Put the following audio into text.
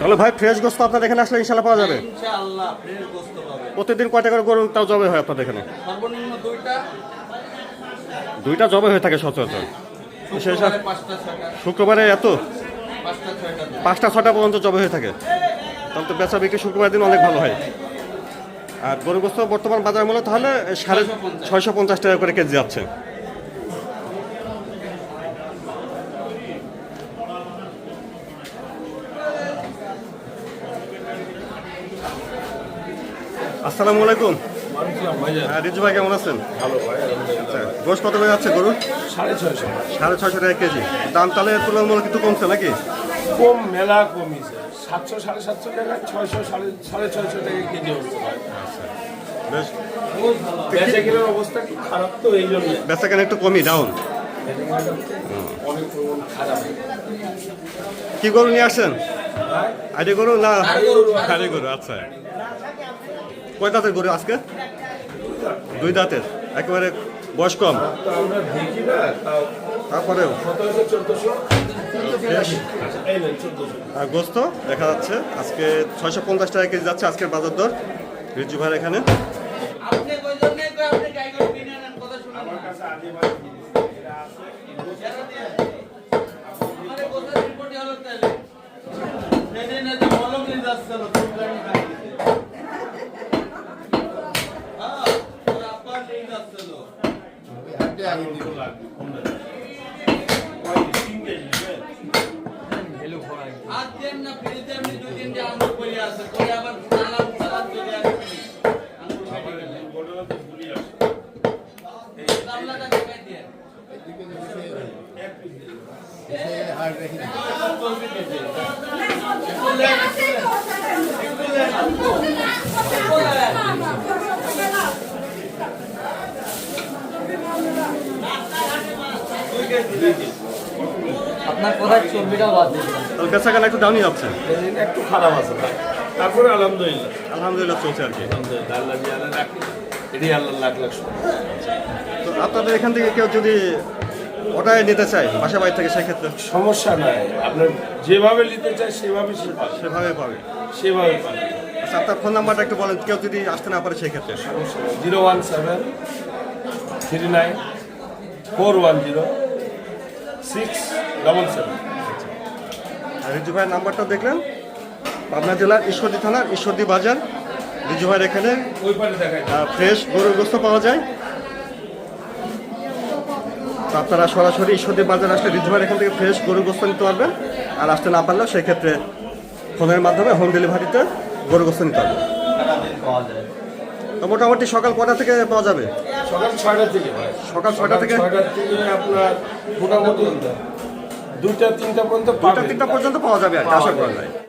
তাহলে ভাই ফ্রেশ গোস্ত আপনার এখানে আসলে ইনশাল্লাহ পাওয়া যাবে? ইনশাআল্লাহ ফ্রেশ গোস্ত পাবে। প্রতিদিন কয়টা করে গরু তাও জবে হয় আপনাদের এখানে? সর্বনিম্ন দুইটা। দুইটা জবে হয়ে থাকে সচরাচর। সেই সব শুক্রবারে এত? পাঁচটা ছটা পর্যন্ত জবে হয়ে থাকে। তাহলে তো বেচা বিক্রি শুক্রবার দিন অনেক ভালো হয়। আর গরু গোস্ত বর্তমান বাজার মূল্য তাহলে সাড়ে 650 ছয়শো পঞ্চাশ টাকা করে কেজি যাচ্ছে আসসালামু আলাইকুম। হ্যাঁ রিজু ভাই কেমন আছেন? ভালো ভাই আচ্ছা গোশ কত করে যাচ্ছে গরু সাড়ে ছয়শো। সাড়ে ছয়শো টাকা কেজি। দাম তাহলে তুলনামূলক একটু কমছে নাকি? কম মেলা কমিছে। সাতশো সাড়ে সাতশো টাকা ছয়শো সাড়ে সাড়ে ছয়শো টাকা কেজি হচ্ছে বেশ। বেচে কিনার অবস্থা কি খারাপ তো এই জন্য। বেচা কেন একটু কমই ডাউন কি গরু নিয়ে আসছেন? ভাই, আইডি গরু না গরু আচ্ছা। কয় দাঁতের গরু আজকে? দুই দাঁতের, একেবারে বয়স কম। তারপরেও? গোস্ত দেখা যাচ্ছে, আজকে ছয়শো পঞ্চাশ টাকা কেজি যাচ্ছে আজকের বাজার দর। রিজু ভাইয়ের এখানে। আর দেন না, ফ্রিজে এমনি দুই তিনটে আঙুর পড়ে আছে। পরে আবার সালাম সালাম চলে আসছে। আঙুর ফেটে আপনার কোথায় চর্বিটা বাদ দিয়েছিলাম বেচা কেনা একটু ডাউনই যাচ্ছে একটু খারাপ আছে তারপরে আলহামদুলিল্লাহ। আলহামদুলিল্লাহ চলছে আর কি। আলহামদুলিল্লাহ আল্লাহ আল্লাহ রাখি এটাই আল্লাহ লাখ লাখ তো আপনাদের এখান থেকে কেউ যদি ওটাই নিতে চায় বাসা বাড়ি থেকে সেক্ষেত্রে? সমস্যা নাই। আপনার যেভাবে নিতে চায় সেভাবে সে পাবে। সেভাবে পাবে। সেভাবে পাবে। আচ্ছা আপনার ফোন নাম্বারটা একটু বলেন। কেউ যদি আসতে না পারে সেক্ষেত্রে? Zero one seven three nine four one zero. Six double seven. আর রিজু ভাইয়ের নাম্বারটা দেখলেন? পাবনা জেলার ঈশ্বরদী থানার ঈশ্বরদী বাজার। রিজু ভাইয়ের এখানে ফ্রেশ গরুর গোস্ত পাওয়া যায়। তো আপনারা সরাসরি ঈশ্বরদী বাজার আসলে রিজু ভাইয়ের এখান থেকে ফ্রেশ গরুর গোস্ত নিতে পারবেন। আর আসতে না পারলেও সেক্ষেত্রে ফোনের মাধ্যমে হোম ডেলিভারিতে গরুর গোস্ত নিতে পারবেন। পাওয়া যায়। তো মোটামুটি সকাল কটা থেকে পাওয়া যাবে? সকাল ছয়টা থেকে সকাল ছয়টা থেকে? ছয়টা থেকে আপনার মোটামুটি দুইটা তিনটা পর্যন্ত দুটা তিনটা পর্যন্ত পাওয়া যাবে আর আশা করা যায়।